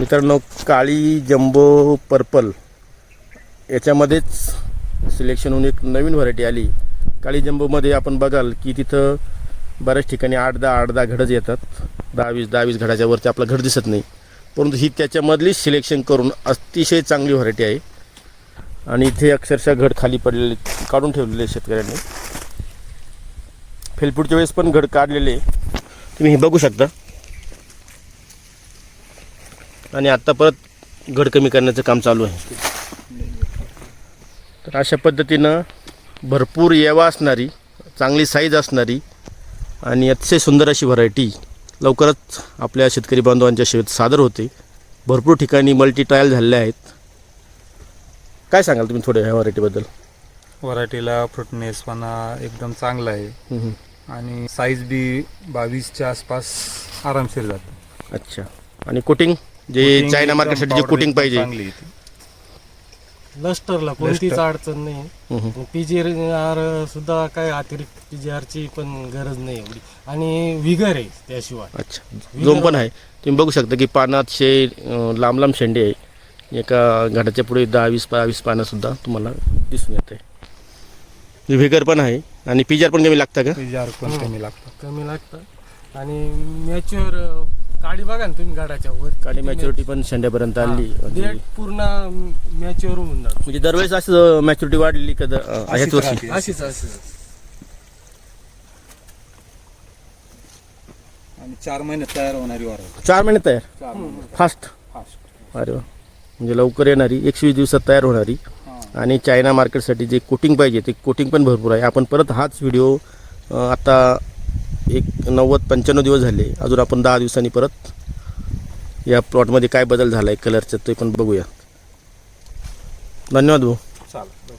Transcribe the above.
मित्रांनो काळी jumbo purple याच्यामध्येच selection होऊन एक नवीन व्हरायटी आली. काळी जम्बोमध्ये आपण बघाल की तिथं बऱ्याच ठिकाणी आठ दहा आठ दहा घडच येतात. दहा वीस दहा वीस घडाच्या वरती आपला घड दिसत नाही. परंतु ही त्याच्यामधलीच सिलेक्शन करून अतिशय चांगली व्हरायटी आहे. आणि इथे अक्षरशः घड खाली पडलेले काढून ठेवलेले शेतकऱ्यांनी. फेलपुडच्या वेळेस पण घड काढलेले तुम्ही हे बघू शकता. आणि आत्ता परत घड कमी करण्याचं काम चालू आहे. तर अशा पद्धतीनं भरपूर येवा असणारी चांगली साईज असणारी आणि अतिशय सुंदर अशी व्हरायटी लवकरच आपल्या शेतकरी बांधवांच्या शेत सादर होते. भरपूर ठिकाणी मल्टी ट्रायल झालेल्या आहेत. काय सांगाल तुम्ही थोड्या ह्या व्हरायटीबद्दल व्हरायटीला फ्रुटनेसपणा एकदम चांगला आहे. आणि साईज बी बावीसच्या आसपास आरामशीर जातो. अच्छा. आणि कोटिंग जे Coating चायना एकदम मार्केटसाठी जे powder एकदम पाहिजे. चांगली आहे. लस्टरला कोणतीच. अडचण नाही. पी जी आर सुद्धा काय अतिरिक्त पी जी आरची पण गरज नाही एवढी. आणि विगर आहे त्याशिवाय. अच्छा. जोम पण आहे. तुम्ही बघू शकता की पानात शे अं, लांब लांब शेंडे आहे. एका घाटाच्या पुढे दहा वीस बावीस पानंसुद्धा तुम्हाला दिसून येते. व्हिगर पण आहे. आणि पिजार पण कमी लागतं का? PGR पण कमी लागतं. कमी लागतं. आणि मॅच्युअर काडी बघा ना तुम्ही गाडाच्या वर. काडी मॅच्युरिटी पण शेंड्यापर्यंत आली म्हणजे पूर्ण मॅच्युअर होऊन जातो म्हणजे दरवेळेस असं मॅच्युरिटी वाढलेली का द- अं, ह्याच अशीच वर्षी? राहते. अशीच अशीच आणि चार महिन्यात तयार होणारी चार महिने तयार? चार फास्ट फास्ट अरे वा. म्हणजे लवकर येणारी एकशे वीस दिवसात तयार होणारी. आणि चायना मार्केटसाठी जे कोटिंग पाहिजे ते कोटिंग पण भरपूर आहे. आपण परत हाच व्हिडिओ आता एक नव्वद पंच्याण्णव दिवस झाले. अजून आपण दहा दिवसांनी परत या प्लॉटमध्ये काय बदल झाला आहे कलरचं ते पण बघूया. धन्यवाद भाऊ. चालेल.